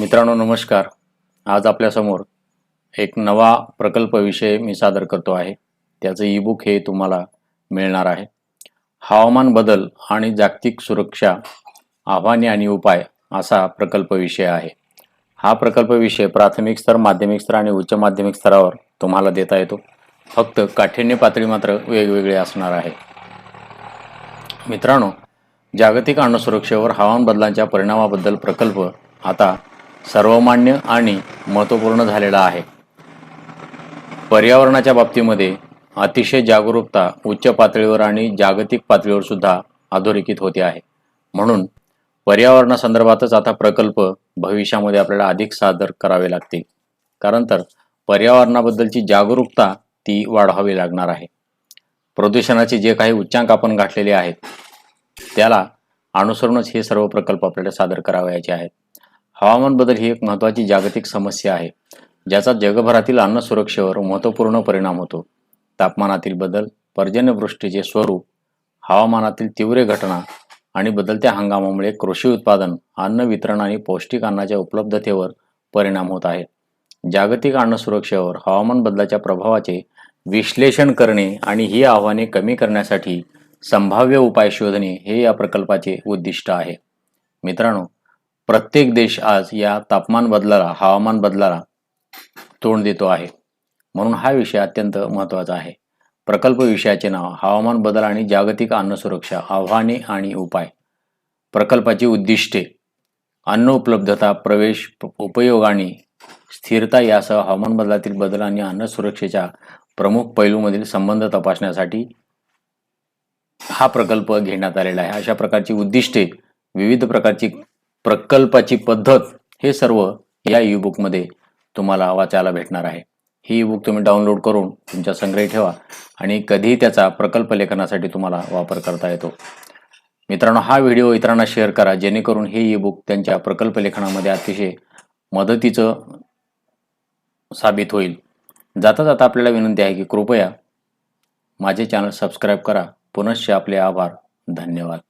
मित्रांनो नमस्कार. आज आपल्यासमोर एक नवा प्रकल्प विषय मी सादर करतो आहे. त्याचं ईबुक हे तुम्हाला मिळणार आहे. हवामान बदल आणि जागतिक सुरक्षा आव्हाने आणि उपाय असा प्रकल्प विषय आहे. हा प्रकल्प विषय प्राथमिक स्तर माध्यमिक स्तर आणि उच्च माध्यमिक स्तरावर तुम्हाला देता येतो. फक्त काठिण्य पातळी मात्र वेगवेगळे असणार आहे. मित्रांनो जागतिक अन्नसुरक्षेवर हवामान बदलांच्या परिणामाबद्दल प्रकल्प आता सर्वमान्य आणि महत्त्वपूर्ण झालेला आहे. पर्यावरणाच्या बाबतीमध्ये अतिशय जागरूकता उच्च पातळीवर आणि जागतिक पातळीवर सुद्धा अधोरेखित होते आहे. म्हणून पर्यावरणासंदर्भातच आता प्रकल्प भविष्यामध्ये आपल्याला अधिक सादर करावे लागतील. कारण तर पर्यावरणाबद्दलची जागरूकता ती वाढवावी लागणार आहे. प्रदूषणाचे जे काही उच्चांक आपण गाठलेले आहेत त्याला अनुसरूनच हे सर्व प्रकल्प आपल्याला सादर करावयाचे आहेत. हवामान बदल ही एक महत्त्वाची जागतिक समस्या आहे ज्याचा जगभरातील अन्न सुरक्षेवर महत्त्वपूर्ण परिणाम होतो. तापमानातील बदल पर्जन्यवृष्टीचे स्वरूप हवामानातील तीव्र घटना आणि बदलत्या हंगामामुळे कृषी उत्पादन अन्न वितरण आणि पौष्टिक अन्नाच्या उपलब्धतेवर परिणाम होत आहे. जागतिक अन्न सुरक्षेवर हवामान बदलाच्या प्रभावाचे विश्लेषण करणे आणि ही आव्हाने कमी करण्यासाठी संभाव्य उपाय शोधणे हे या प्रकल्पाचे उद्दिष्ट आहे. मित्रांनो प्रत्येक देश आज या तापमान बदलाला हवामान बदलाला तोंड देतो आहे. म्हणून हा विषय अत्यंत महत्त्वाचा आहे. प्रकल्प विषयाचे नाव हवामान बदल आणि जागतिक अन्न सुरक्षा आव्हाने आणि उपाय. प्रकल्पाची उद्दिष्टे अन्न उपलब्धता प्रवेश उपयोग आणि स्थिरता यासह हवामान बदलातील बदल आणि अन्न सुरक्षेच्या प्रमुख पैलूमधील संबंध तपासण्यासाठी हा प्रकल्प घेण्यात आलेला आहे. अशा प्रकारची उद्दिष्टे विविध प्रकारची प्रकल्पाची पद्धत हे सर्व या ई बुकमध्ये तुम्हाला वाचायला भेटणार आहे. ही ई बुक तुम्ही डाउनलोड करून तुमच्या संग्रही ठेवा आणि कधीही त्याचा प्रकल्प लेखनासाठी तुम्हाला वापर करता येतो. मित्रांनो हा व्हिडिओ इतरांना शेअर करा जेणेकरून हे ई बुक त्यांच्या प्रकल्प लेखनामध्ये अतिशय मदतीचं साबित होईल. जाता जाता आपल्याला विनंती आहे की कृपया माझे चॅनल सबस्क्राईब करा. पुनश्च आपले आभार. धन्यवाद.